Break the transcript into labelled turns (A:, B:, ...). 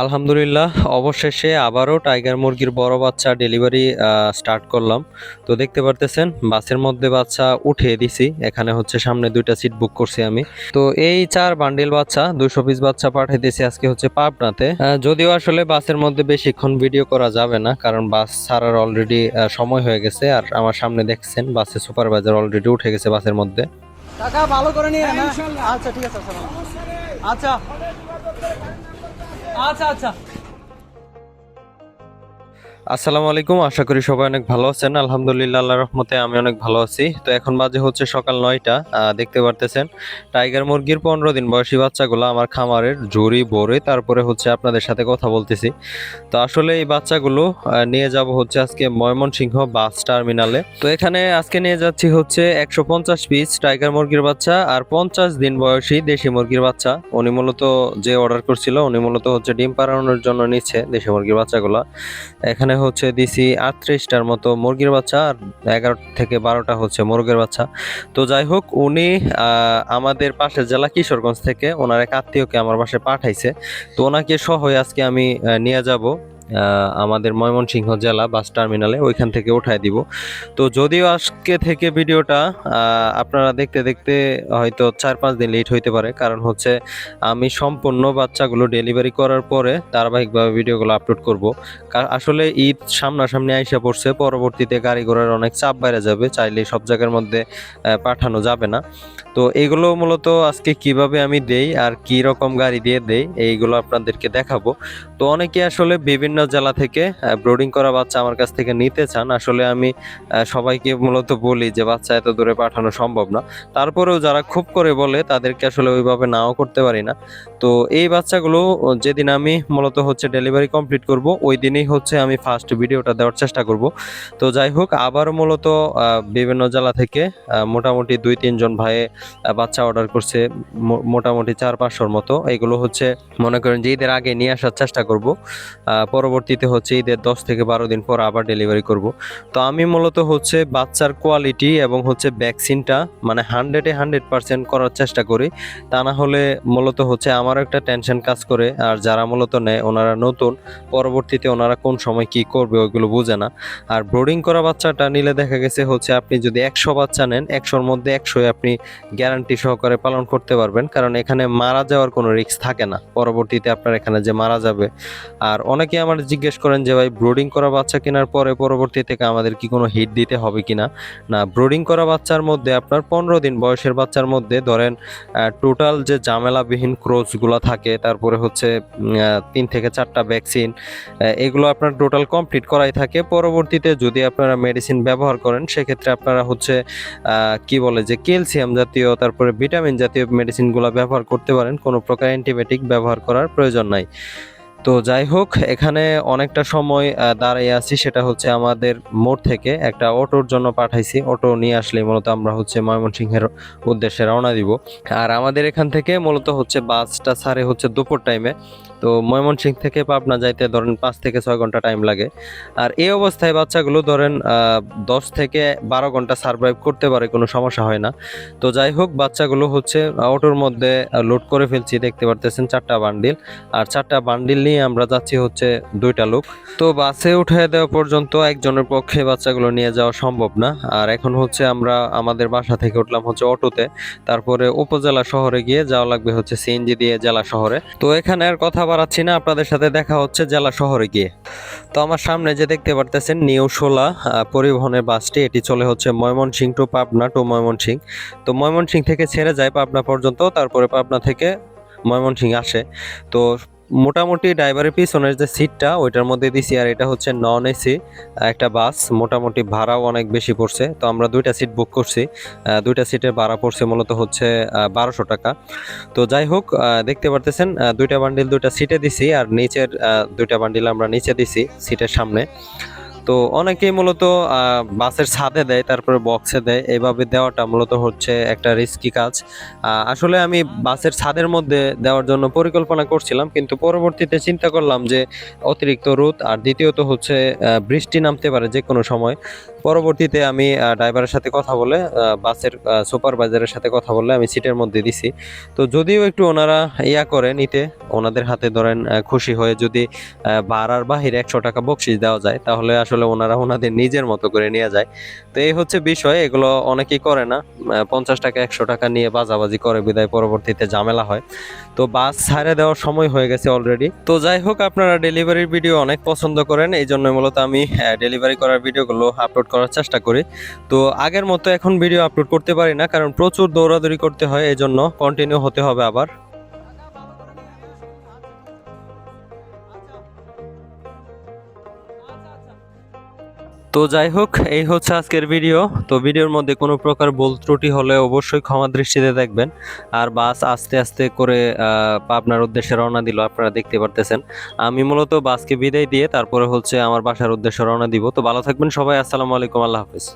A: আলহামদুলিল্লাহ, অবশেষে আবারও টাইগার মুরগির বড় বাচ্চা ডেলিভারি স্টার্ট করলাম। তো দেখতে পারতেছেন, বাসের মধ্যে বাচ্চা উঠিয়ে দিছি। এখানে হচ্ছে সামনে দুইটা সিট বুক করছি আমি। তো এই চার বান্ডিল বাচ্চা দুশো পিস বাচ্চা পাঠাইতেছি আজকে হচ্ছে পাবনাতে। যদিও আসলে বাসের মধ্যে বেশিক্ষণ ভিডিও করা যাবে না, কারণ বাস ছাড়ার অলরেডি সময় হয়ে গেছে। আর আমার সামনে দেখছেন বাসে সুপারভাইজার অলরেডি উঠে গেছে বাসের মধ্যে।
B: টাকা ভালো করে নিয়ে আচ্ছা ঠিক আছে আচ্ছা আচ্ছা আচ্ছা।
A: আসসালামু আলাইকুম, আশা করি সবাই অনেক ভালো আছেন। আলহামদুলিল্লাহ আল্লাহ রহমতে আমি অনেক ভালো আছি। তো এখন বাজে হচ্ছে সকাল নয়টা দেখতে পারতেছেন। টাইগার মুরগির পনেরো দিন বয়সী বাচ্চাগুলো আমার খামারের ঝুড়ি ভরে তারপরে হচ্ছে আপনাদের সাথে কথা বলতেছি। তো আসলে এই বাচ্চাগুলো নিয়ে যাব হচ্ছে আজকে ময়মনসিংহ বাস টার্মিনালে। তো এখানে আজকে নিয়ে যাচ্ছি হচ্ছে একশো পঞ্চাশ পিস টাইগার মুরগির বাচ্চা আর পঞ্চাশ দিন বয়সী দেশি মুরগির বাচ্চা। উনি মূলত যে অর্ডার করছিল, উনি মূলত হচ্ছে ডিম পাড়ানোর জন্য নিচ্ছে দেশি মুরগির বাচ্চাগুলো। এখানে হচ্ছে দিছি আটত্রিশটার মতো মুরগির বাচ্চা আর এগারো থেকে বারোটা হচ্ছে মুরগের বাচ্চা। তো যাই হোক, উনি আমাদের পাশের জেলা কিশোরগঞ্জ থেকে ওনার এক আত্মীয়কে আমার পাশে পাঠাইছে। তো ওনাকে সহ আজকে আমি নিয়ে যাব। আমাদের ময়মনসিংহ জেলা বাস টার্মিনালে ওইখান থেকে উঠাই দিব। তো যদিও আজকে থেকে ভিডিওটা আপনারা দেখতে দেখতে হয়তো চার পাঁচ দিন লেট হইতে পারে, কারণ হচ্ছে আমি সম্পূর্ণ বাচ্চাগুলো ডেলিভারি করার পরে ধারাবাহিকভাবে ভিডিওগুলো আপলোড করব। আসলে ঈদ সামনাসামনি আইসা পড়ছে, পরবর্তীতে গাড়ি ঘোড়ার অনেক চাপ বাইরে যাবে, চাইলে সব জায়গার মধ্যে পাঠানো যাবে না। তো এগুলো মূলত আজকে কীভাবে আমি দেই আর কি রকম গাড়ি দিয়ে দেই, এইগুলো আপনাদেরকে দেখাবো। তো অনেকে আসলে বিভিন্ন জেলা থেকে ব্রোডিং করা বাচ্চা আমার কাছ থেকে নিতে চান। আসলে আমি সবাইকে মূলত বলি যে বাচ্চা এত দূরে পাঠানো সম্ভব না। তারপরেও যারা খুব করে বলে তাদেরকে আসলে ওইভাবে নাও করতে পারি না। তো এই বাচ্চাগুলো যেদিন আমি মূলত হচ্ছে ডেলিভারি কমপ্লিট করব ওই দিনই হচ্ছে আমি ফার্স্ট ভিডিওটা দেওয়ার চেষ্টা করব। তো যাই হোক আবার মূলত বিভিন্ন জেলা থেকে মোটামুটি দুই তিনজন ভাইয়ে বাচ্চা অর্ডার করছে মোটামুটি চার পাঁচশোর মতো। এগুলো হচ্ছে মনে করেন যে ঈদের আগে নিয়ে আসার চেষ্টা করব। আহ, পরবর্তীতে হচ্ছে ঈদের দশ থেকে বারো দিন পর আবার ডেলিভারি করব। তো আমি মূলত হচ্ছে বাচ্চার কোয়ালিটি এবং হচ্ছে ভ্যাকসিনটা মানে হান্ড্রেডে হান্ড্রেড পার্সেন্ট করার চেষ্টা করি। তা না হলে মূলত হচ্ছে আমারও একটা টেনশন কাজ করে। আর যারা মূলত নেয়, ওনারা নতুন, পরবর্তীতে ওনারা কোন সময় কি করবে ওইগুলো বোঝে না। আর ব্রোডিং করা বাচ্চাটা নিলে দেখা গেছে হচ্ছে আপনি যদি একশো বাচ্চা নেন, একশোর মধ্যে একশোই আপনি গ্যারান্টি সহকারে পালন করতে পারবেন। কারণ এখানে মারা যাওয়ার কোনো রিস্ক থাকে না। পরবর্তীতে আপনার এখানে যে মারা যাবে। আর অনেকে আমার জিজ্ঞেস করেন যে, ভাই, ব্রোডিং করা বাচ্চা কেনার পরে পরবর্তী থেকে আমাদের কি কোনো হিট দিতে হবে কিনা না? ব্রোডিং করা বাচ্চার মধ্যে আপনার পনেরো দিন বয়সের বাচ্চার মধ্যে ধরেন টোটাল যে ঝামেলাবিহীন ক্রোচগুলো থাকে, তারপরে হচ্ছে তিন থেকে চারটা ভ্যাকসিন এগুলো আপনার টোটাল কমপ্লিট করাই থাকে। পরবর্তীতে যদি আপনারা মেডিসিন ব্যবহার করেন, সেক্ষেত্রে আপনারা হচ্ছে কি বলে যে ক্যালসিয়াম জাতীয়, তারপরে ভিটামিন জাতীয় মেডিসিনগুলো ব্যবহার করতে পারেন। কোনো প্রকার অ্যান্টিবায়োটিক ব্যবহার করার প্রয়োজন নাই। তো যাই হোক, এখানে অনেকটা সময় দাঁড়িয়ে আছি। সেটা হচ্ছে আমাদের মোড় থেকে একটা অটোর জন্য পাঠাইছি। অটো নিয়ে আসলে মূলত আমরা হচ্ছে ময়মনসিংহের উদ্দেশ্যে রওনা দিব। আর আমাদের এখান থেকে মূলত হচ্ছে বাসটা ছাড়ে হচ্ছে দুপুর টাইমে তো ময়মনসিংহ থেকে পাবনা যাইতে ধরেন পাঁচ থেকে ছয় ঘণ্টা টাইম লাগে। আর এই অবস্থায় বাচ্চাগুলো ধরেন দশ থেকে বারো ঘণ্টা সার্ভাইভ করতে পারে, কোনো সমস্যা হয় না। তো যাই হোক, বাচ্চাগুলো হচ্ছে অটোর মধ্যে লোড করে ফেলছি। দেখতে পারতেছেন চারটা বান্ডিল আর চারটা বান্ডিল নিয়ে আমরা যাচ্ছি হচ্ছে দুইটা লোক। তো বাসে উঠে দেওয়া পর্যন্ত একজনের পক্ষে বাচ্চাগুলো নিয়ে যাওয়া সম্ভব না। আর এখন হচ্ছে আমরা আমাদের বাসা থেকে উঠলাম হচ্ছে অটোতে। তারপরে উপজেলা শহরে গিয়ে যাওয়া লাগবে হচ্ছে সিএনজি দিয়ে জেলা শহরে। তো এখানে আর কথা বাড়াচ্ছি না, আপনাদের সাথে দেখা হচ্ছে জেলা শহরে গিয়ে। তো আমার সামনে যে দেখতে পারতেছেন নিউ শোলা পরিবহনের বাসটি। এটি চলে হচ্ছে ময়মনসিং টু পাবনা টু ময়মনসিং। তো ময়মনসিং থেকে ছেড়ে যায় পাবনা পর্যন্ত, তারপরে পাবনা থেকে ময়মনসিং আসে। তো মোটামুটি ড্রাইভারের পিছনের যে সিটটা, ওইটার মধ্যে দিছি, আর এটা হচ্ছে নন এসি, একটা বাস, মোটামুটি ভাড়াও অনেক বেশি পড়ছে। তো আমরা দুইটা সিট বুক করছি দুইটা সিটের ভাড়া পড়ছে মূলত হচ্ছে বারোশো টাকা। তো যাই হোক দেখতে পারতেছেন দুইটা বান্ডিল দুইটা সিটে দিছি, আর নিচের দুইটা বান্ডিল আমরা নিচে দিছি সিটের সামনে। তো অনেকেই মূলত বাসের ছাদে দেয়, তারপরে বক্সে দেয়। এভাবে দেওয়াটা মূলত হচ্ছে একটা রিস্কি কাজ। আসলে আমি বাসের ছাদের মধ্যে দেওয়ার জন্য পরিকল্পনা করছিলাম, কিন্তু পরবর্তীতে চিন্তা করলাম যে অতিরিক্ত রোদ আর দ্বিতীয়ত হচ্ছে বৃষ্টি নামতে পারে যে কোনো সময়। পরবর্তীতে আমি ড্রাইভারের সাথে কথা বলে বাসের সুপারভাইজারের সাথে কথা বলে আমি সিটের মধ্যে দিছি। তো যদিও একটু ওনারা ইয়া করে নিতে, ওনাদের হাতে ধরেন খুশি হয়ে যদি ভাড়ার বাহিরে একশো টাকা বকশিস দেওয়া যায়, তাহলে আসলে ওনারা ওনাদের নিজের মতো করে নিয়ে যায়। তো এই হচ্ছে বিষয়, এগুলো অনেকেই করে না। পঞ্চাশ টাকা, একশো টাকা নিয়ে বাজাবাজি করে, বিদায় পরবর্তীতে ঝামেলা হয়। তো বাস ছাড়ে দেওয়ার সময় হয়ে গেছে অলরেডি তো যাই হোক, আপনারা ডেলিভারির ভিডিও অনেক পছন্দ করেন, এই জন্য মূলত আমি ডেলিভারি করার ভিডিওগুলো আপলোড করার চেষ্টা করি। তো আগের মতো এখন ভিডিও আপলোড করতে পারি না, কারণ প্রচুর দৌড়াদৌড়ি করতে হয় এই জন্য কন্টিনিউ হতে হবে আবার। তো যাই হোক, এই হচ্ছে আজকের ভিডিও। তো ভিডিওর মধ্যে কোনো প্রকার ভুল ত্রুটি হলে অবশ্যই ক্ষমা দৃষ্টিতে দেখবেন। আর বাস আস্তে আস্তে করে আপনার উদ্দেশ্যে রওনা দিল, আপনারা দেখতে পারতেছেন। আমি মূলত বাসকে বিদায় দিয়ে তারপরে হচ্ছে আমার বাসার উদ্দেশ্যে রওনা দিব। তো ভালো থাকবেন সবাই, আসসালামু আলাইকুম, আল্লাহ হাফিজ।